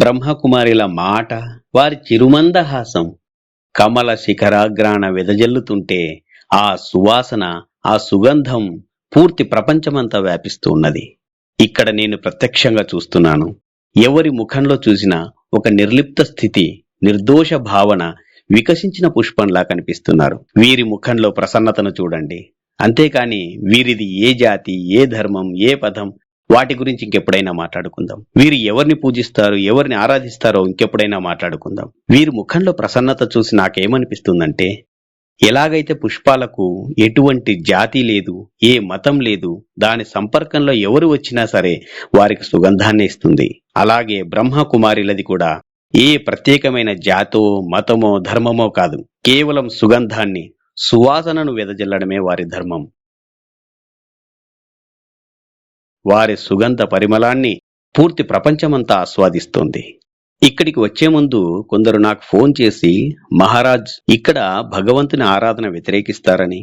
బ్రహ్మకుమారిల మాట వారి చిరుమందహాసం. కమల శిఖరాగ్రాణ వెదజల్లుతుంటే ఆ సువాసన ఆ సుగంధం పూర్తి ప్రపంచమంతా వ్యాపిస్తూ ఉన్నది ఇక్కడ నేను ప్రత్యక్షంగా చూస్తున్నాను. ఎవరి ముఖంలో చూసినా ఒక నిర్లిప్త స్థితి నిర్దోష భావన వికసించిన పుష్పంలా కనిపిస్తున్నారు. వీరి ముఖంలో ప్రసన్నతను చూడండి. అంతేకాని వీరిది ఏ జాతి ఏ ధర్మం ఏ పదం వాటి గురించి ఇంకెప్పుడైనా మాట్లాడుకుందాం. వీరు ఎవరిని పూజిస్తారు ఎవరిని ఆరాధిస్తారో ఇంకెప్పుడైనా మాట్లాడుకుందాం. వీరి ముఖంలో ప్రసన్నత చూసి నాకేమనిపిస్తుందంటే ఎలాగైతే పుష్పాలకు ఎటువంటి జాతి లేదు ఏ మతం లేదు దాని సంపర్కంలో ఎవరు వచ్చినా సరే వారికి సుగంధాన్ని ఇస్తుంది. అలాగే బ్రహ్మకుమారిలది కూడా ఏ ప్రత్యేకమైన జాతో మతమో ధర్మమో కాదు. కేవలం సుగంధాన్ని సువాసనను వెదజల్లడమే వారి ధర్మం. వారి సుగంధ పరిమళాన్ని పూర్తి ప్రపంచమంతా ఆస్వాదిస్తోంది. ఇక్కడికి వచ్చే ముందు కొందరు నాకు ఫోన్ చేసి మహారాజ్ ఇక్కడ భగవంతుని ఆరాధన వ్యతిరేకిస్తారని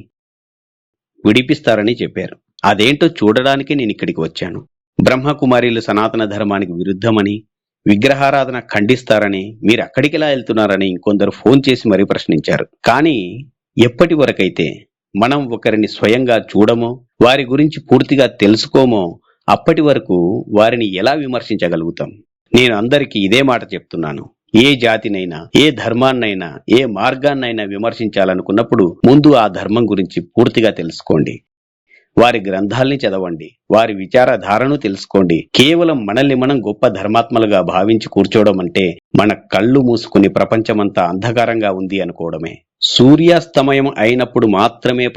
విడిపిస్తారని చెప్పారు. అదేంటో చూడడానికి నేను ఇక్కడికి వచ్చాను. బ్రహ్మకుమారీలు సనాతన ధర్మానికి విరుద్ధమని విగ్రహారాధన ఖండిస్తారని మీరు అక్కడికిలా వెళ్తున్నారని ఇంకొందరు ఫోన్ చేసి మరీ ప్రశ్నించారు. కానీ ఎప్పటి వరకైతే మనం ఒకరిని స్వయంగా చూడమో వారి గురించి పూర్తిగా తెలుసుకోమో అప్పటి వరకు వారిని ఎలా విమర్శించగలుగుతాం? నేను అందరికీ ఇదే మాట చెప్తున్నాను. ఏ జాతినైనా ఏ ధర్మాన్నైనా ఏ మార్గాన్నైనా విమర్శించాలనుకున్నప్పుడు ముందు ఆ ధర్మం గురించి పూర్తిగా తెలుసుకోండి. వారి గ్రంథాల్ని చదవండి. వారి విచారధారను తెలుసుకోండి. కేవలం మనల్ని మనం గొప్ప ధర్మాత్మలుగా భావించి కూర్చోవడం అంటే మన కళ్ళు మూసుకుని ప్రపంచమంతా అంధకారంగా ఉంది అనుకోవడమే. సూర్యాస్తమయం అయినప్పుడు మాత్రమే